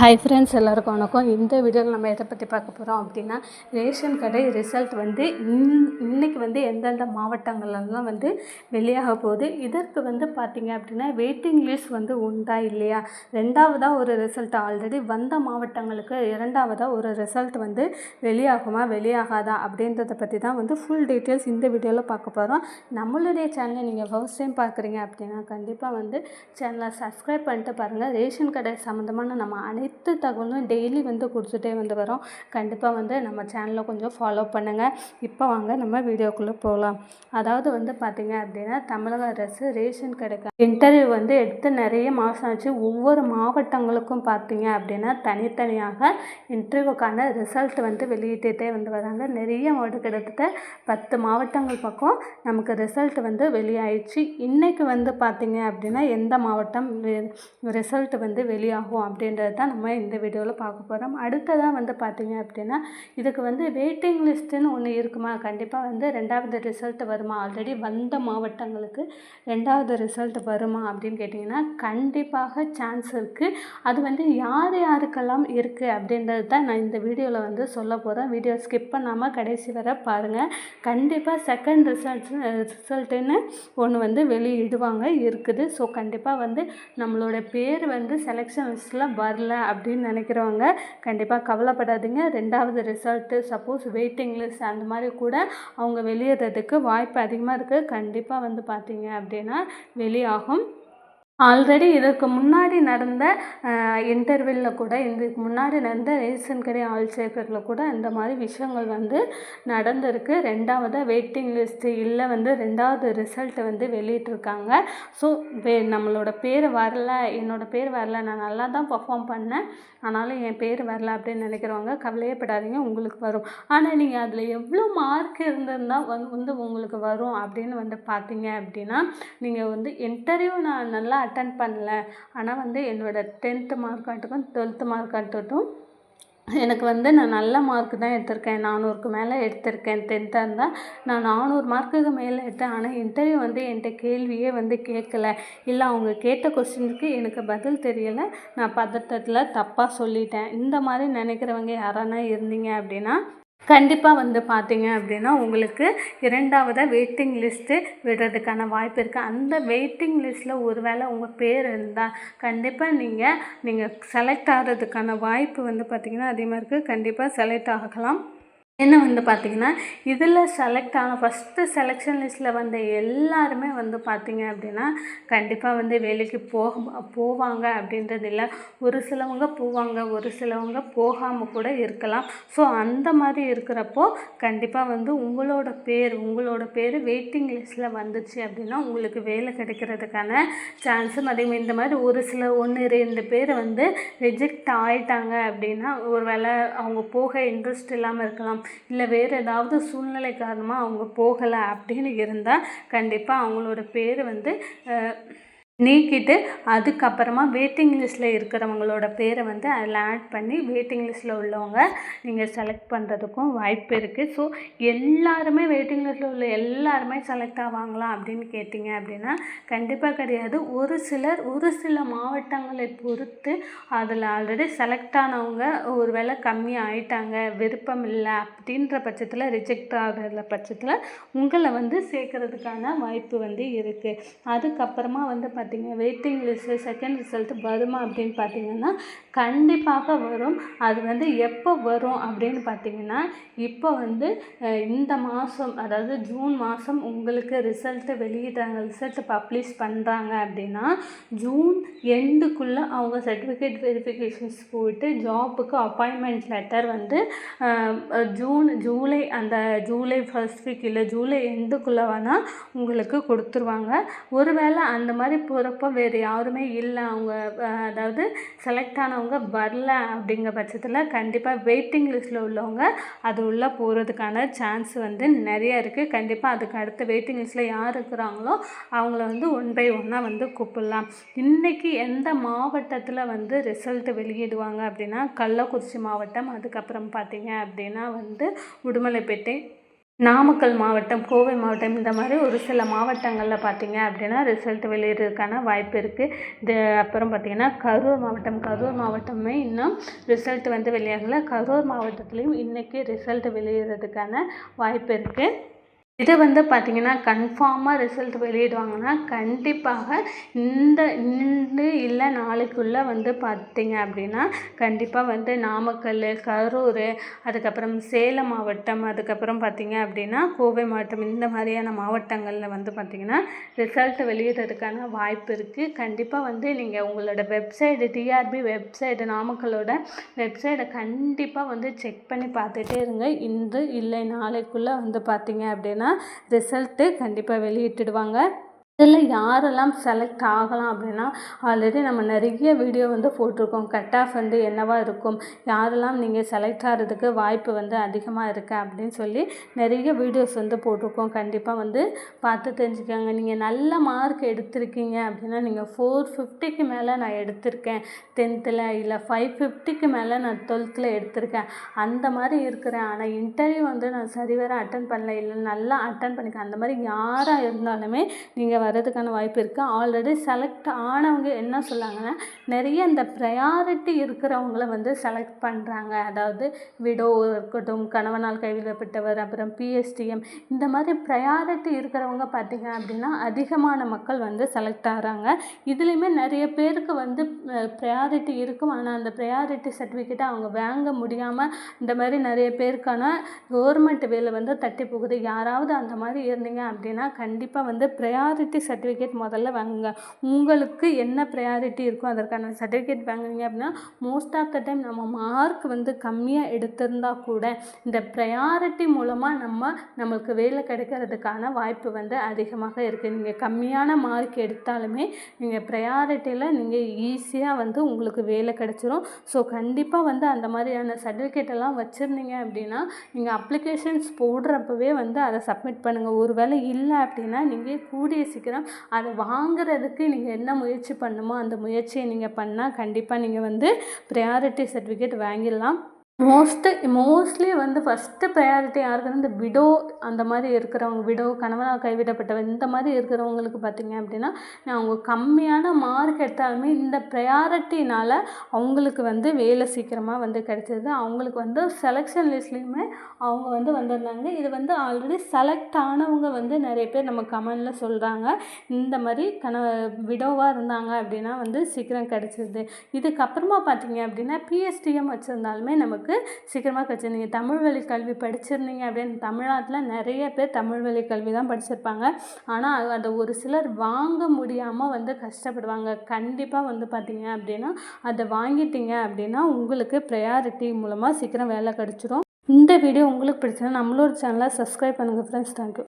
Hi friends எல்லாருக்கும் வணக்கம். இந்த வீடியோவில் நம்ம எதை பற்றி பார்க்க போகிறோம் அப்படின்னா ரேஷன் கடை ரிசல்ட் வந்து இன் இன்றைக்கி வந்து எந்தெந்த மாவட்டங்கள்லாம் வந்து வெளியாக போகுது. இதற்கு வந்து பார்த்திங்க அப்படின்னா வெயிட்டிங் லிஸ்ட் வந்து உண்டா இல்லையா? ரெண்டாவதாக ஒரு ரிசல்ட் ஆல்ரெடி வந்த மாவட்டங்களுக்கு இரண்டாவதாக ஒரு ரிசல்ட் வந்து வெளியாகுமா வெளியாகாதா அப்படின்றத பற்றி தான் வந்து ஃபுல் டீட்டெயில்ஸ் இந்த வீடியோவில் பார்க்க போகிறோம் நம்மளுடைய சேனலை நீங்கள் ஃபர்ஸ்ட் டைம் பார்க்குறீங்க அப்படின்னா கண்டிப்பாக வந்து சேனலை சப்ஸ்கிரைப் பண்ணிட்டு பாருங்கள் ரேஷன் கடை சம்மந்தமான நம்ம அனைத்து தகவலும் டெய்லி வந்து கொடுத்துட்டே வந்து வரோம். கண்டிப்பாக வந்து நம்ம சேனலை கொஞ்சம் ஃபாலோ பண்ணுங்கள் இப்போ வாங்க நம்ம வீடியோக்குள்ளே போகலாம் அதாவது வந்து பார்த்திங்க அப்படின்னா தமிழக அரசு ரேஷன் கடைக்கு இன்டர்வியூ வந்து எடுத்து நிறைய மாதம் ஆச்சு. ஒவ்வொரு மாவட்டங்களுக்கும் பார்த்திங்க அப்படின்னா தனித்தனியாக இன்டர்வியூக்கான ரிசல்ட் வந்து வெளியிட்டுட்டே வந்து வராங்க. நிறைய மாவட்டம் கிட்டத்தட்ட பத்து மாவட்டங்கள் பக்கம் நமக்கு ரிசல்ட் வந்து வெளியாயிடுச்சு. இன்றைக்கி வந்து பார்த்திங்க அப்படின்னா எந்த மாவட்டம் ரிசல்ட் வந்து வெளியாகும் அப்படின்றது தான் நம்ம இந்த வீடியோவில் பார்க்க போகிறோம் அடுத்ததாக வந்து பார்த்திங்க அப்படின்னா இதுக்கு வந்து வெயிட்டிங் லிஸ்ட்டுன்னு ஒன்று இருக்குமா? கண்டிப்பாக வந்து ரெண்டாவது ரிசல்ட் வருமா? ஆல்ரெடி வந்த மாவட்டங்களுக்கு ரெண்டாவது ரிசல்ட் வருமா அப்படின்னு கேட்டிங்கன்னா கண்டிப்பாக சான்ஸ் இருக்குது அது வந்து யார் யாருக்கெல்லாம் இருக்குது அப்படின்றது தான் நான் இந்த வீடியோவில் வந்து சொல்ல போகிறேன் வீடியோ ஸ்கிப் பண்ணாமல் கடைசி வர பாருங்கள் கண்டிப்பாக செகண்ட் ரிசல்ட்ஸ் ரிசல்ட்டுன்னு ஒன்று வந்து வெளியிடுவாங்க இருக்குது. ஸோ கண்டிப்பாக வந்து நம்மளோட பேர் வந்து செலெக்ஷன் லிஸ்ட்டில் வரல அப்படின்னு நினைக்கிறவங்க கண்டிப்பாக கவலைப்படாதீங்க. ரெண்டாவது ரிசல்ட்டு சப்போஸ் வெயிட்டிங் லிஸ்ட் அந்த மாதிரி கூட அவங்க வெளியேறதுக்கு வாய்ப்பு அதிகமாக இருக்குது கண்டிப்பாக வந்து பார்த்தீங்க அப்படின்னா வெளியாகும். ஆல்ரெடி இதற்கு முன்னாடி நடந்த இன்டர்வியூவில் கூட இதுக்கு முன்னாடி நடந்த ரேஷன் கடை ஆள் சேர்க்கறதுல கூட இந்த மாதிரி விஷயங்கள் வந்து நடந்திருக்கு. ரெண்டாவதாக வெயிட்டிங் லிஸ்ட்டு இல்லை வந்து ரெண்டாவது ரிசல்ட்டை வந்து வெளியிட்ருக்காங்க ஸோ வே நம்மளோட பேர் வரல என்னோடய பேர் வரல நான் நல்லா தான் பர்ஃபார்ம் பண்ணேன். ஆனாலும் என் பேர் வரல அப்படின்னு நினைக்கிறவங்க கவலையப்படாதீங்க உங்களுக்கு வரும். ஆனால் நீங்கள் அதில் எவ்வளோ மார்க் இருந்திருந்தால் வந்து வந்து உங்களுக்கு வரும் அப்படின்னு வந்து பார்த்தீங்க அப்படின்னா நீங்கள் வந்து இன்டர்வியூ நான் நல்லா அட்டன் பண்ணல. ஆனால் வந்து என்னோடய டென்த்து மார்க் ஆகட்டும் டுவெல்த்து மார்க் ஆகட்டும் எனக்கு வந்து நான் நல்ல மார்க் தான் எடுத்திருக்கேன். நானூறுக்கு மேலே எடுத்திருக்கேன். டென்த்தாக இருந்தால் நான் நானூறு மார்க்குக்கு மேலே எடுத்தேன். ஆனால் இன்டர்வியூ வந்து என்கிட்ட கேள்வியே வந்து கேட்கல. இல்லை அவங்க கேட்ட கொஸ்டினுக்கு எனக்கு பதில் தெரியலை. நான் பதட்டத்தில் தப்பாக சொல்லிட்டேன். இந்த மாதிரி நினைக்கிறவங்க யாரானா இருந்தீங்க அப்படின்னா கண்டிப்பாக வந்து பார்த்தீங்க அப்படின்னா உங்களுக்கு இரண்டாவதாக வெயிட்டிங் லிஸ்ட்டு விடுறதுக்கான வாய்ப்பு இருக்குது அந்த வெயிட்டிங் லிஸ்ட்டில் ஒரு வேளை உங்கள் பேர் இருந்தால் கண்டிப்பாக நீங்கள் நீங்கள் செலக்ட் ஆகிறதுக்கான வாய்ப்பு வந்து பார்த்திங்கன்னா அதிகமாக இருக்குது கண்டிப்பாக செலக்ட் ஆகலாம். என்ன வந்து பார்த்திங்கன்னா இதில் செலக்ட் ஆன ஃபஸ்ட்டு செலெக்ஷன் லிஸ்ட்டில் வந்த எல்லாருமே வந்து பார்த்திங்க அப்படின்னா கண்டிப்பாக வந்து வேலைக்கு போக போவாங்க அப்படின்றது இல்லை ஒரு சிலவங்க போவாங்க ஒரு சிலவங்க போகாமல் கூட இருக்கலாம். ஸோ அந்த மாதிரி இருக்கிறப்போ கண்டிப்பாக வந்து உங்களோட பேர் உங்களோட பேர் வெயிட்டிங் லிஸ்ட்டில் வந்துச்சு அப்படின்னா உங்களுக்கு வேலை கிடைக்கிறதுக்கான சான்ஸும் அதே இந்த மாதிரி ஒரு சில ஒன்று ரெண்டு பேர் வந்து ரிஜெக்ட் ஆயிட்டாங்க அப்படின்னா ஒரு வேளை அவங்க போக இன்ட்ரெஸ்ட் இல்லாமல் இருக்கலாம். இல்லை வேறு ஏதாவது சூழ்நிலை காரணமாக அவங்க போகலை அப்படின்னு இருந்தால் கண்டிப்பாக அவங்களோட பேர் வந்து நீக்கிட்டு அதுக்கப்புறமா வெயிட்டிங் லிஸ்ட்டில் இருக்கிறவங்களோட பேரை வந்து அதில் ஆட் பண்ணி வெயிட்டிங் லிஸ்ட்டில் உள்ளவங்க நீங்கள் செலக்ட் பண்ணுறதுக்கும் வாய்ப்பு இருக்குது ஸோ எல்லாருமே வெயிட்டிங் லிஸ்ட்டில் உள்ள எல்லாருமே செலக்ட் ஆவாங்களா அப்படின்னு கேட்டிங்க அப்படின்னா கண்டிப்பாக கிடையாது. ஒரு சிலர் ஒரு சில மாவட்டங்களை பொறுத்து அதில் ஆல்ரெடி செலக்ட் ஆனவங்க ஒரு வேளை கம்மி ஆயிட்டாங்க விருப்பம் இல்லை அப்படின்ற பட்சத்தில் ரிஜெக்ட் ஆகிற பட்சத்தில் உங்களை வந்து சேர்க்கறதுக்கான வாய்ப்பு வந்து இருக்குது அதுக்கப்புறமா வந்து பார்த்தீங்க வெயிட்டிங் லிஸ்ட்டு செகண்ட் ரிசல்ட்டு வருமா அப்படின்னு பார்த்தீங்கன்னா கண்டிப்பாக வரும். அது வந்து எப்போ வரும் அப்படின்னு பார்த்தீங்கன்னா இப்போ வந்து இந்த மாதம் அதாவது ஜூன் மாதம் உங்களுக்கு ரிசல்ட்டு வெளியிடுறாங்க ரிசல்ட்டு பப்ளிஷ் பண்ணுறாங்க அப்படின்னா ஜூன் எண்டுக்குள்ளே அவங்க சர்டிஃபிகேட் வெரிஃபிகேஷன்ஸ் போயிட்டு ஜாப்புக்கு அப்பாயின்மெண்ட் லெட்டர் வந்து ஜூன் ஜூலை அந்த ஜூலை ஃபஸ்ட் வீக் இல்லை ஜூலை எண்டுக்குள்ளே வேணால் உங்களுக்கு கொடுத்துருவாங்க. ஒருவேளை அந்த மாதிரி போகிறப்ப வேறு யாருமே இல்லை அவங்க அதாவது செலக்ட் ஆனவங்க வரல அப்படிங்கிற பட்சத்தில் கண்டிப்பாக வெயிட்டிங் லிஸ்ட்டில் உள்ளவங்க அது உள்ளே போகிறதுக்கான சான்ஸ் வந்து நிறைய இருக்குது கண்டிப்பாக அதுக்கு அடுத்த வெயிட்டிங் லிஸ்ட்டில் யார் இருக்கிறாங்களோ அவங்கள வந்து ஒன் பை ஒன்னாக வந்து கூப்பிடலாம். இன்றைக்கி எந்த மாவட்டத்தில் வந்து ரிசல்ட் வெளியிடுவாங்க அப்படின்னா கள்ளக்குறிச்சி மாவட்டம் அதுக்கப்புறம் பார்த்தீங்க அப்படின்னா வந்து உடுமலைப்பேட்டை நாமக்கல் மாவட்டம் கோவை மாவட்டம் இந்த மாதிரி ஒரு சில மாவட்டங்களில் பார்த்தீங்க அப்படின்னா ரிசல்ட் வெளியிடுறதுக்கான வாய்ப்பு இருக்குது இது அப்புறம் பார்த்திங்கன்னா கரூர் மாவட்டம் கரூர் மாவட்டமே இன்னும் ரிசல்ட் வந்து வெளியாகலை கரூர் மாவட்டத்துலேயும் இன்றைக்கி ரிசல்ட் வெளியிடுறதுக்கான வாய்ப்பு இருக்குது இது வந்து பார்த்திங்கன்னா கன்ஃபார்மாக ரிசல்ட் வெளியிடுவாங்கன்னா கண்டிப்பாக இந்த இன்று இல்லை நாளைக்குள்ளே வந்து பார்த்திங்க அப்படின்னா கண்டிப்பாக வந்து நாமக்கல் கரூர் அதுக்கப்புறம் சேலம் மாவட்டம் அதுக்கப்புறம் பார்த்திங்க அப்படின்னா கோவை மாவட்டம் இந்த மாதிரியான மாவட்டங்களில் வந்து பார்த்திங்கன்னா ரிசல்ட் வெளியிடுறதுக்கான வாய்ப்பு இருக்குது கண்டிப்பாக வந்து நீங்கள் உங்களோட வெப்சைட்டு டிஆர்பி வெப்சைட்டு நாமக்கலோட வெப்சைட்டை கண்டிப்பாக வந்து செக் பண்ணி பார்த்துட்டே இருங்க. இன்று இல்லை நாளைக்குள்ளே வந்து பார்த்திங்க அப்படின்னா ரிசல்ட்டு கண்டிப்பாக வெளியிட்டுடுவாங்க. இதில் யாரெல்லாம் செலக்ட் ஆகலாம் அப்படின்னா ஆல்ரெடி நம்ம நிறைய வீடியோ வந்து போட்டிருக்கோம். கட் ஆஃப் வந்து என்னவாக இருக்கும்? யாரெல்லாம் நீங்கள் செலக்ட் ஆகிறதுக்கு வாய்ப்பு வந்து அதிகமாக இருக்குது அப்படின்னு சொல்லி நிறைய வீடியோஸ் வந்து போட்டிருக்கோம். கண்டிப்பாக வந்து பார்த்து தெரிஞ்சுக்கோங்க. நீங்கள் நல்ல மார்க் எடுத்திருக்கீங்க அப்படின்னா நீங்கள் ஃபோர் ஃபிஃப்டிக்கு மேலே நான் எடுத்திருக்கேன். டென்த்தில் இல்லை ஃபைவ் ஃபிஃப்டிக்கு மேலே நான் டுவெல்த்தில் எடுத்திருக்கேன். அந்த மாதிரி இருக்கிறேன். ஆனால் இன்டர்வியூ வந்து நான் சரிவர அட்டன் பண்ணல. இல்லை நல்லா அட்டன் பண்ணிக்கேன் அந்த மாதிரி யாராக இருந்தாலுமே நீங்கள் வர்றதுக்கான வாய்ப்பு இருக்குது ஆல்ரெடி செலக்ட் ஆனவங்க என்ன சொல்லாங்கன்னா நிறைய இந்த ப்ரையாரிட்டி இருக்கிறவங்கள வந்து செலக்ட் பண்ணுறாங்க அதாவது விடோ இருக்கட்டும் கணவனால் கைவிடப்பட்டவர் அப்புறம் பிஎஸ்டிஎம் இந்த மாதிரி ப்ரையாரிட்டி இருக்கிறவங்க பார்த்திங்க அப்படின்னா அதிகமான மக்கள் வந்து செலக்ட் ஆகிறாங்க. இதுலேயுமே நிறைய பேருக்கு வந்து ப்ரையாரிட்டி இருக்கும். ஆனால் அந்த ப்ரையாரிட்டி சர்டிஃபிகேட்டை அவங்க வாங்க முடியாமல் இந்த மாதிரி நிறைய பேருக்கான கவர்மெண்ட் வேலை வந்து தட்டி போகுது. யாராவது அந்த மாதிரி இருந்தீங்க அப்படின்னா கண்டிப்பாக வந்து ப்ரையாரிட்டி ப்ரையாரிட்டி சர்டிஃபிகேட் முதல்ல வாங்குங்க. உங்களுக்கு என்ன ப்ரையாரிட்டி இருக்கோ அதற்கான சர்டிஃபிகேட் வாங்குனீங்க அப்படின்னா மோஸ்ட் ஆஃப் த டைம் நம்ம மார்க் வந்து கம்மியாக எடுத்திருந்தால் கூட இந்த ப்ரையாரிட்டி மூலமாக நம்ம நம்மளுக்கு வேலை கிடைக்கிறதுக்கான வாய்ப்பு வந்து அதிகமாக இருக்குது நீங்கள் கம்மியான மார்க் எடுத்தாலுமே நீங்கள் ப்ரையாரிட்டியில் நீங்கள் ஈஸியாக வந்து உங்களுக்கு வேலை கிடச்சிரும். ஸோ கண்டிப்பாக வந்து அந்த மாதிரியான சர்டிஃபிகேட் எல்லாம் வச்சுருந்தீங்க அப்படின்னா நீங்கள் அப்ளிகேஷன்ஸ் போடுறப்பவே வந்து அதை சப்மிட் பண்ணுங்கள் ஒரு வேளை இல்லை அப்படின்னா நீங்கள் கூடிய சீக்கிரம் சீக்கிரம் அதை வாங்குறதுக்கு நீங்கள் என்ன முயற்சி பண்ணணுமோ அந்த முயற்சியை நீங்கள் பண்ணால் கண்டிப்பாக நீங்கள் வந்து ப்ரையாரிட்டி சர்டிஃபிகேட் வாங்கிடலாம். மோஸ்ட்டு மோஸ்ட்லி வந்து ஃபஸ்ட்டு ப்ரையாரிட்டி யாருக்குன்னா இந்த விடோ அந்த மாதிரி இருக்கிறவங்க விடோ கணவனால் கைவிடப்பட்டவர் இந்த மாதிரி இருக்கிறவங்களுக்கு பார்த்திங்க அப்படின்னா அவங்க கம்மியான மார்க் எடுத்தாலுமே இந்த ப்ரையாரிட்டினால் அவங்களுக்கு வந்து வேலை சீக்கிரமாக வந்து கிடைச்சிது. அவங்களுக்கு வந்து செலெக்ஷன் லிஸ்ட்லேயுமே அவங்க வந்து வந்திருந்தாங்க. இது வந்து ஆல்ரெடி செலக்ட் ஆனவங்க வந்து நிறைய பேர் நம்ம கமெண்டில் சொல்கிறாங்க இந்த மாதிரி கண விடோவாக இருந்தாங்க அப்படின்னா வந்து சீக்கிரம் கிடச்சிது. இதுக்கப்புறமா பார்த்திங்க அப்படின்னா பிஎஸ்டிஎம் வச்சுருந்தாலுமே நமக்கு உங்களுக்கு சீக்கிரமாக கிடச்சி நீங்கள் தமிழ் வழி கல்வி படிச்சிருந்தீங்க அப்படின்னு தமிழ்நாட்டில் நிறைய பேர் தமிழ் வழி கல்வி தான் படிச்சிருப்பாங்க. ஆனால் அதை ஒரு சிலர் வாங்க முடியாமல் வந்து கஷ்டப்படுவாங்க. கண்டிப்பாக வந்து பார்த்தீங்க அப்படின்னா அதை வாங்கிட்டீங்க அப்படின்னா உங்களுக்கு ப்ரையாரிட்டி மூலமாக சீக்கிரம் வேலை கிடச்சிரும். இந்த வீடியோ உங்களுக்கு பிடிச்சதுன்னா நம்மளோட சேனலை சப்ஸ்கிரைப் பண்ணுங்கள் ஃப்ரெண்ட்ஸ் தேங்க்யூ